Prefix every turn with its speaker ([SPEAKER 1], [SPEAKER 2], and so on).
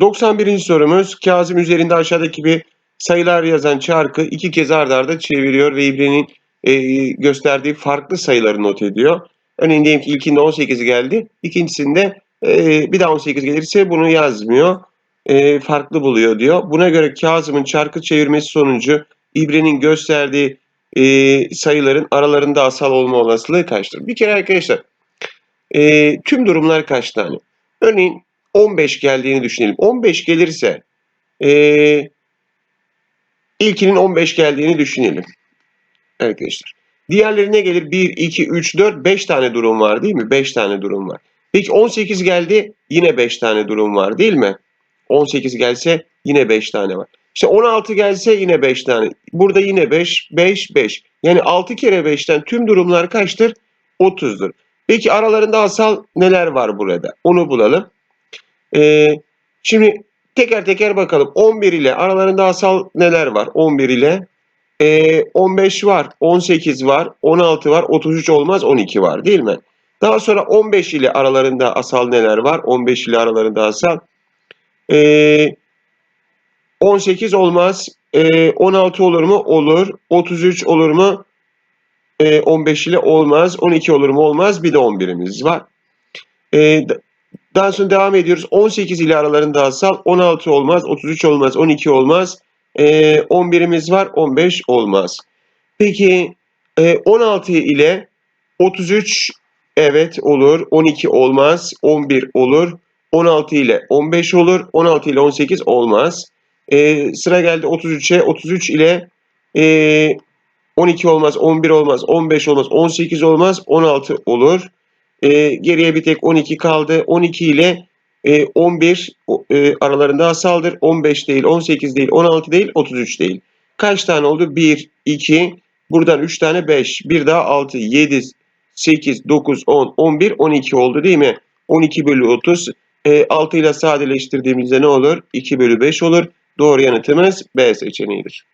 [SPEAKER 1] 91. sorumuz Kazım üzerinde aşağıdaki bir sayılar yazan çarkı iki kez arda arda çeviriyor ve İbre'nin e, gösterdiği farklı sayıları not ediyor. Örneğin diyelim ki ilkinde 18 geldi. ikincisinde e, bir daha 18 gelirse bunu yazmıyor. E, farklı buluyor diyor. Buna göre Kazım'ın çarkı çevirmesi sonucu İbre'nin gösterdiği e, sayıların aralarında asal olma olasılığı kaçtır? Bir kere arkadaşlar e, tüm durumlar kaç tane? Örneğin 15 geldiğini düşünelim. 15 gelirse e, ilkinin 15 geldiğini düşünelim. Arkadaşlar. Diğerleri ne gelir? 1, 2, 3, 4, 5 tane durum var değil mi? 5 tane durum var. Peki 18 geldi yine 5 tane durum var değil mi? 18 gelse yine 5 tane var. İşte 16 gelse yine 5 tane. Burada yine 5, 5, 5. Yani 6 kere 5'ten tüm durumlar kaçtır? 30'dur. Peki aralarında asal neler var burada? Onu bulalım. Ee, şimdi teker teker bakalım. 11 ile aralarında asal neler var? 11 ile ee, 15 var, 18 var, 16 var, 33 olmaz, 12 var değil mi? Daha sonra 15 ile aralarında asal neler var? 15 ile aralarında asal. Ee, 18 olmaz. Ee, 16 olur mu? Olur. 33 olur mu? Ee, 15 ile olmaz. 12 olur mu? Olmaz. Bir de 11'imiz var. Ee, daha sonra devam ediyoruz. 18 ile aralarında asal. 16 olmaz. 33 olmaz. 12 olmaz. Ee, 11'imiz var. 15 olmaz. Peki e, 16 ile 33 evet olur. 12 olmaz. 11 olur. 16 ile 15 olur. 16 ile 18 olmaz. Ee, sıra geldi 33'e. 33 ile e, 12 olmaz. 11 olmaz. 15 olmaz. 18 olmaz. 16 olur. E, geriye bir tek 12 kaldı. 12 ile e, 11 e, aralarında asaldır. 15 değil, 18 değil, 16 değil, 33 değil. Kaç tane oldu? 1, 2, buradan 3 tane 5, bir daha 6, 7, 8, 9, 10, 11, 12 oldu değil mi? 12 bölü 30. E, 6 ile sadeleştirdiğimizde ne olur? 2 bölü 5 olur. Doğru yanıtımız B seçeneğidir.